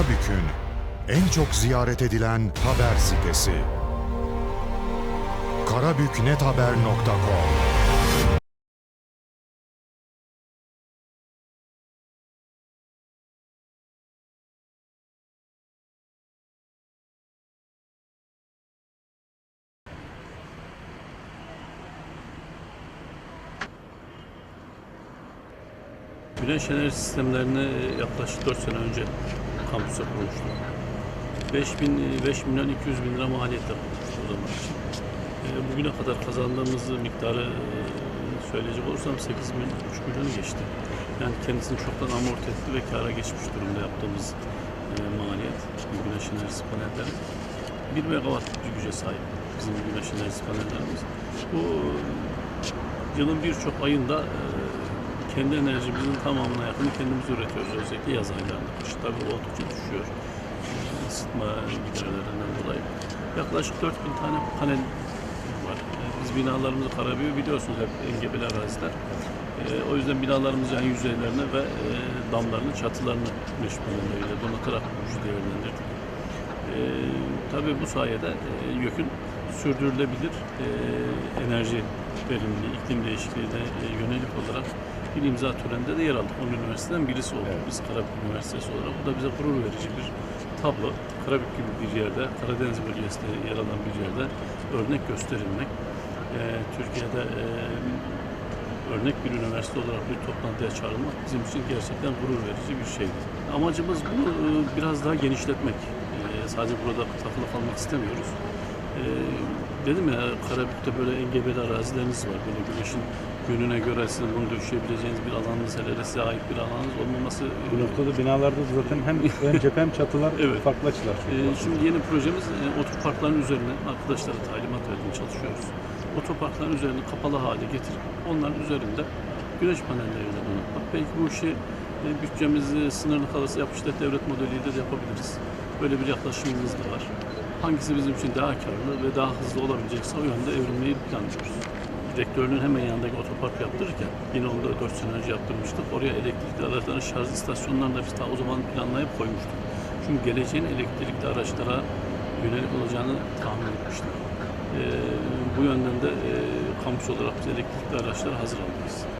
Karabük'ün en çok ziyaret edilen haber sitesi. karabüknethaber.com Güneş enerji sistemlerini yaklaşık 4 sene önce kampüse kurmuştuk. 5 bin, 5 milyon 200 bin lira maliyetle kurmuştuk o zaman için. E, bugüne kadar kazandığımız miktarı e, söyleyecek olursam 8 milyon, 3 milyonu geçti. Yani kendisini çoktan amorti etti ve kâra geçmiş durumda yaptığımız e, maliyet güneş enerjisi panelleri. 1 megawatt güce sahip bizim güneş enerjisi panellerimiz. Bu yılın birçok ayında e, kendi enerjimizin tamamına yakını kendimiz üretiyoruz. Özellikle yaz aylarında. Kış tabii oldukça düşüyor. Isıtma giderlerinden dolayı. Yaklaşık 4000 tane panel var. Biz binalarımızı Karabüyü biliyorsunuz hep engebeli araziler. E, o yüzden binalarımızı yani yüzeylerine ve e, damlarının çatılarını panelleriyle donatarak gücü değerlendirdik. E, tabii bu sayede e, YÖK'ün sürdürülebilir e, enerji verimliliği, iklim değişikliğine yönelik olarak bir imza töreninde de yer aldık. 10 üniversiteden birisi olduk biz Karabük Üniversitesi olarak. Bu da bize gurur verici bir tablo. Karabük gibi bir yerde, Karadeniz bölgesinde yer alan bir yerde örnek gösterilmek. E, Türkiye'de e, örnek bir üniversite olarak bir toplantıya çağrılmak bizim için gerçekten gurur verici bir şeydi. Amacımız bunu e, biraz daha genişletmek. E, sadece burada takılı kalmak istemiyoruz. E, dedim ya Karabük'te böyle engebeli arazileriniz var. Böyle güneşin yönüne göre sizin bunu döşeyebileceğiniz bir alanınız, hele size ait bir alanınız olmaması Bu noktada binalarda zaten hem ön cephe hem çatılar Evet. farklı açılar. Ee, şimdi yeni projemiz e, otoparkların üzerine arkadaşlara talimat vermeye çalışıyoruz. Otoparkların üzerine kapalı hale getirip onların üzerinde güneş panelleriyle donatmak. Belki bu işi e, bütçemiz e, sınırlı kalırsa yapışlet devlet modeliyle de yapabiliriz. Böyle bir yaklaşımımız da var. Hangisi bizim için daha karlı ve daha hızlı olabilecekse o yönde evrilmeyi planlıyoruz. Rektörünün hemen yanındaki otopark yaptırırken yine onu da 4 sene önce yaptırmıştık. Oraya elektrikli araçların şarj istasyonlarını da biz daha o zaman planlayıp koymuştuk. Çünkü geleceğin elektrikli araçlara yönelik olacağını tahmin etmiştik. Ee, bu yönden de e, kampüs olarak biz elektrikli araçlara hazır almalıyız.